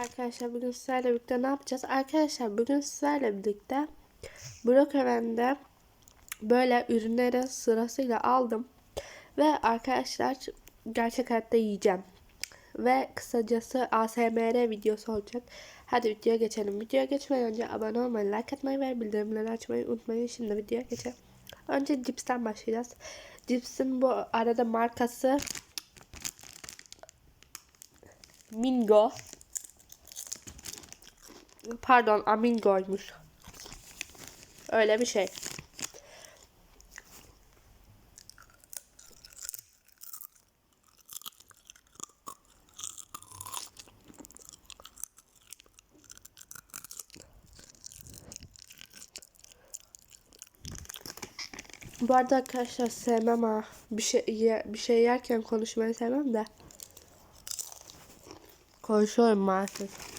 Arkadaşlar bugün sizlerle birlikte ne yapacağız? Arkadaşlar bugün sizlerle birlikte Brokeven'de böyle ürünleri sırasıyla aldım. Ve arkadaşlar gerçek hayatta yiyeceğim. Ve kısacası ASMR videosu olacak. Hadi videoya geçelim. Videoya geçmeden önce abone olmayı, like atmayı ve bildirimleri açmayı unutmayın. Şimdi videoya geçelim. Önce cipsten başlayacağız. Cipsin bu arada markası Mingo. Pardon Amingo'ymuş. Öyle bir şey. Bu arada arkadaşlar sevmem ha. Bir şey ye- bir şey yerken konuşmayı sevmem de. Konuşuyorum maalesef.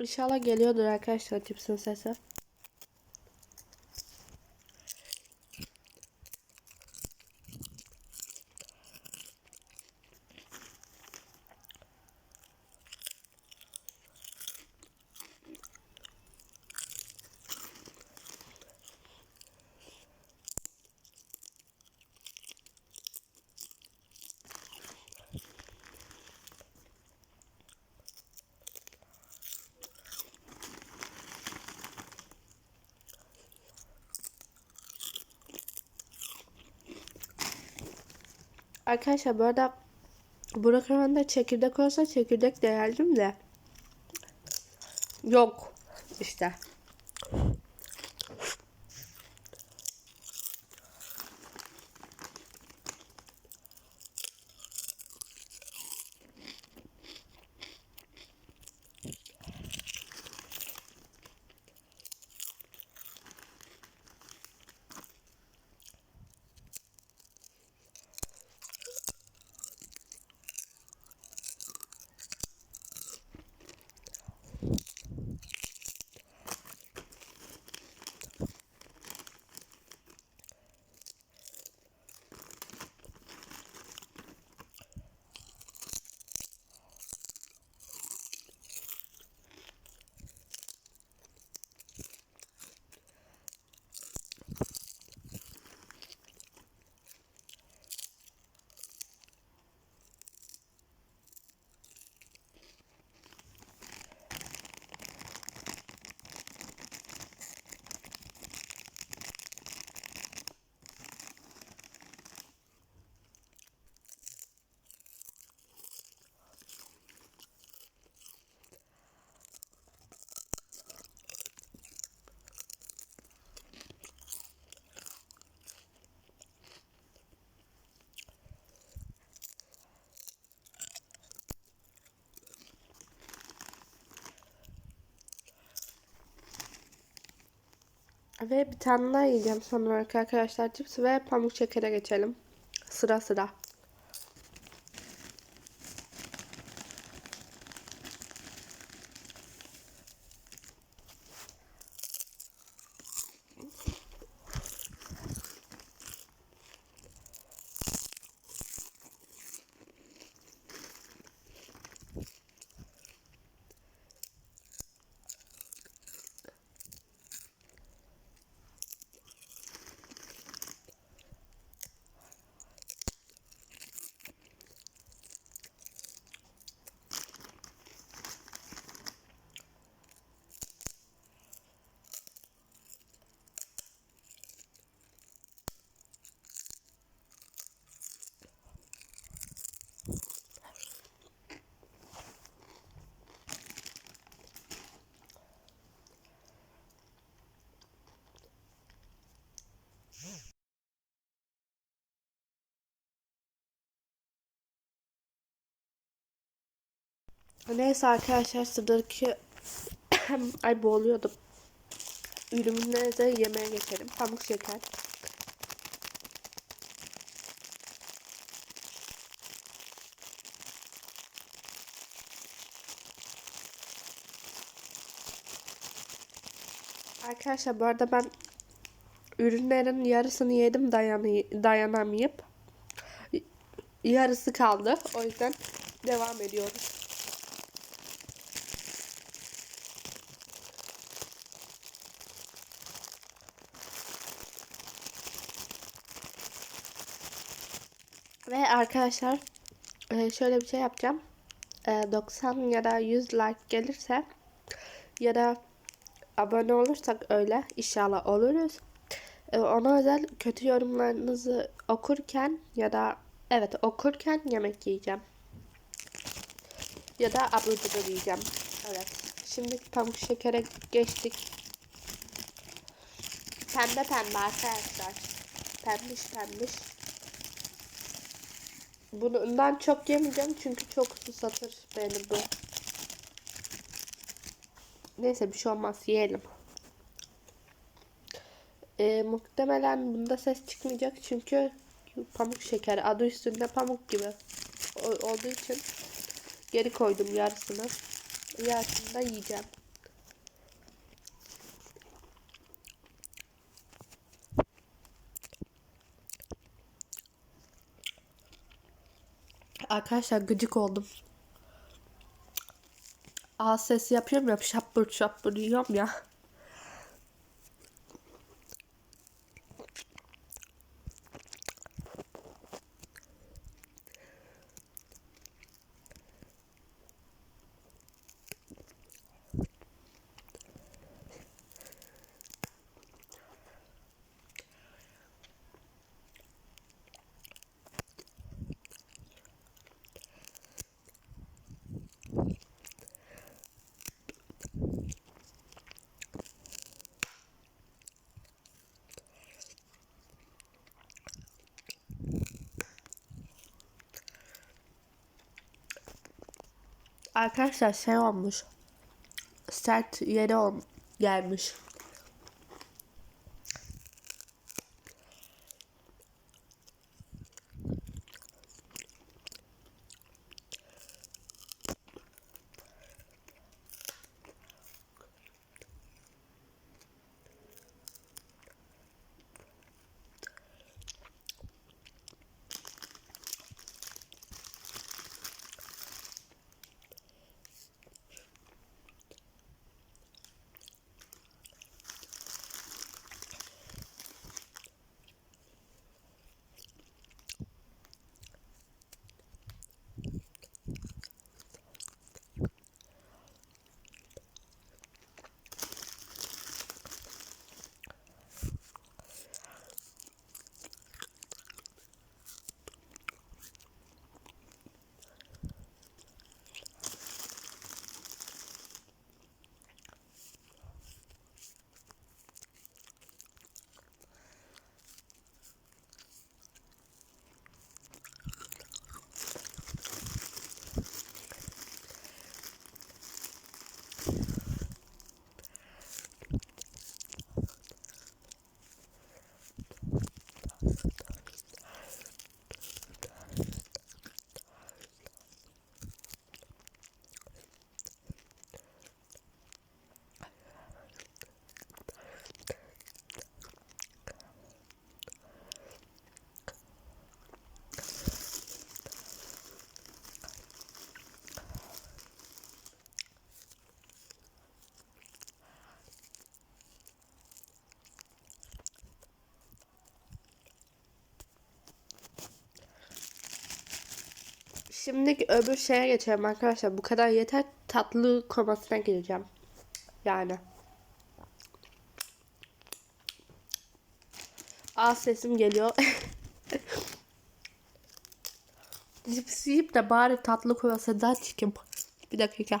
İnşallah geliyordur arkadaşlar cipsin sesi. Arkadaşlar bu arada Burak Ömen'de çekirdek olsa çekirdek de yerdim de. Yok işte. Ve bir tane daha yiyeceğim son olarak arkadaşlar cips ve pamuk şekere geçelim. Sıra sıra. Neyse arkadaşlar sıradaki ay boğuluyordum. Ürünlerimize yemeğe geçelim. Pamuk şeker. Arkadaşlar bu arada ben ürünlerin yarısını yedim dayanı dayanamayıp yarısı kaldı. O yüzden devam ediyoruz. Ve arkadaşlar e, şöyle bir şey yapacağım. E, 90 ya da 100 like gelirse ya da abone olursak öyle inşallah oluruz. E, Ona özel kötü yorumlarınızı okurken ya da evet okurken yemek yiyeceğim. Ya da abur cubur yiyeceğim. Evet. Şimdi pamuk şekere geçtik. Pembe pembe arkadaşlar. Pembiş pembiş. Bundan çok yemeyeceğim çünkü çok susatır beni bu. Neyse bir şey olmaz yiyelim. Ee, muhtemelen bunda ses çıkmayacak çünkü pamuk şeker adı üstünde pamuk gibi olduğu için geri koydum yarısını. Yarısını da yiyeceğim. Arkadaşlar gıcık oldum. Ağız sesi yapıyorum ya şapır şapır yiyorum ya. Arkadaşlar şey olmuş. Sert yere ol gelmiş. Şimdi öbür şeye geçelim arkadaşlar. Bu kadar yeter. Tatlı komasına gireceğim. Yani. Az sesim geliyor. Cips yiyip de bari tatlı komasından çıkayım. Bir dakika.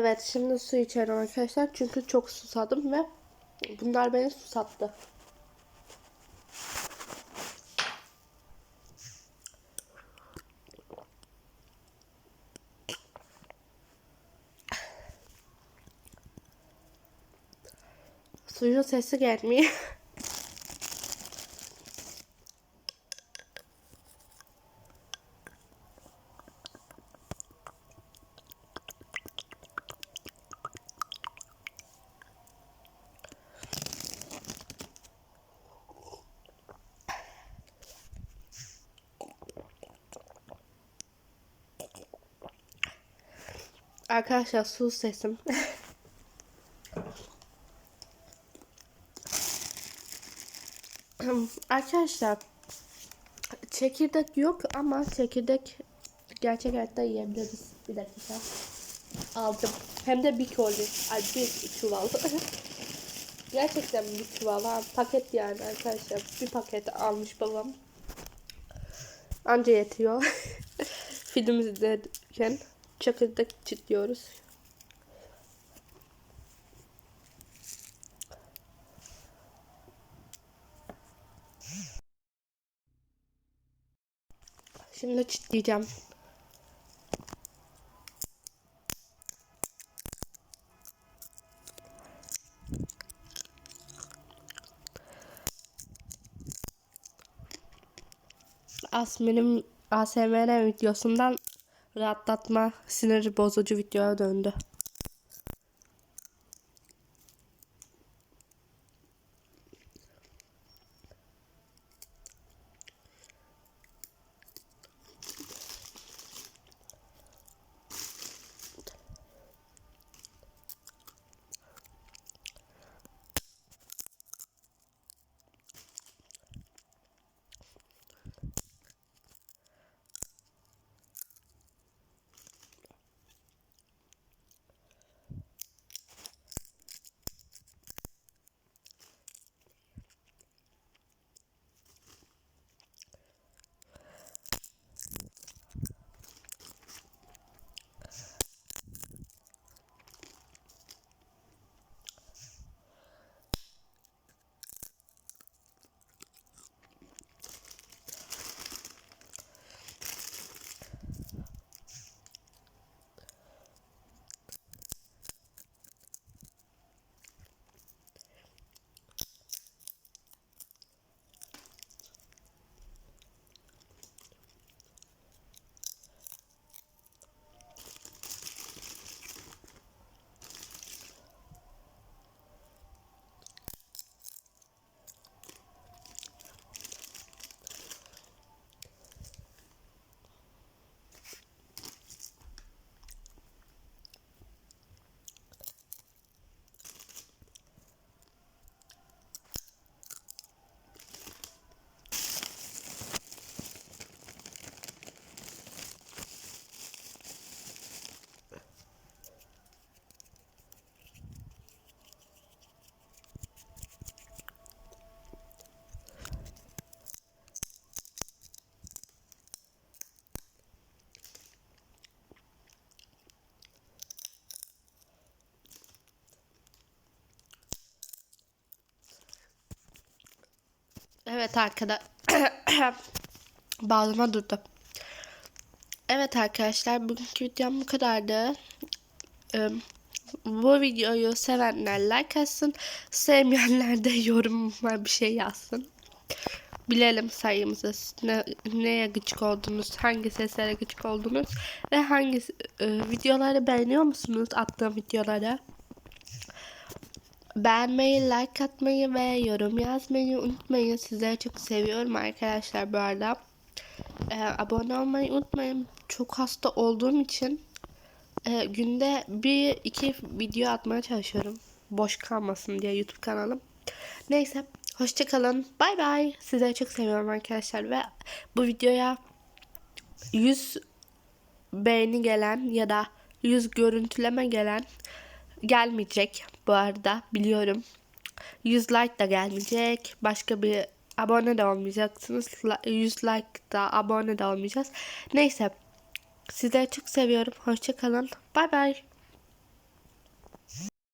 Evet şimdi su içerim arkadaşlar. Çünkü çok susadım ve bunlar beni susattı. Suyun sesi gelmiyor. Arkadaşlar su sesim. Arkadaşlar çekirdek yok ama çekirdek gerçek hayatta yiyebiliriz. Bir dakika. Aldım. Hem de bir koli. Ay bir çuval. Gerçekten bir çuval. Ha, paket yani arkadaşlar. Bir paket almış babam. Anca yetiyor. Film izlerken çekirdek çitliyoruz. Şimdi çitleyeceğim. Asmin'in ASMR videosundan rahatlatma sinir bozucu videoya döndü. Evet arkadaşlar. Bağlama durdu. Evet arkadaşlar bugünkü videom bu kadardı. Ee, bu videoyu sevenler like atsın. Sevmeyenler de yorumlar bir şey yazsın. Bilelim sayımızı. Ne, neye gıcık oldunuz, hangi seslere gıcık oldunuz ve hangi e, videoları beğeniyor musunuz attığım videoları. Beğenmeyi, like atmayı ve yorum yazmayı unutmayın. Sizleri çok seviyorum arkadaşlar bu arada. Ee, abone olmayı unutmayın. Çok hasta olduğum için e, günde bir iki video atmaya çalışıyorum. Boş kalmasın diye YouTube kanalım. Neyse hoşçakalın. Bay bay. Sizleri çok seviyorum arkadaşlar ve bu videoya 100 beğeni gelen ya da 100 görüntüleme gelen gelmeyecek bu arada biliyorum. 100 like da gelmeyecek. Başka bir abone de olmayacaksınız. 100 like da abone de olmayacağız. Neyse. Sizleri çok seviyorum. Hoşçakalın. Bay bay.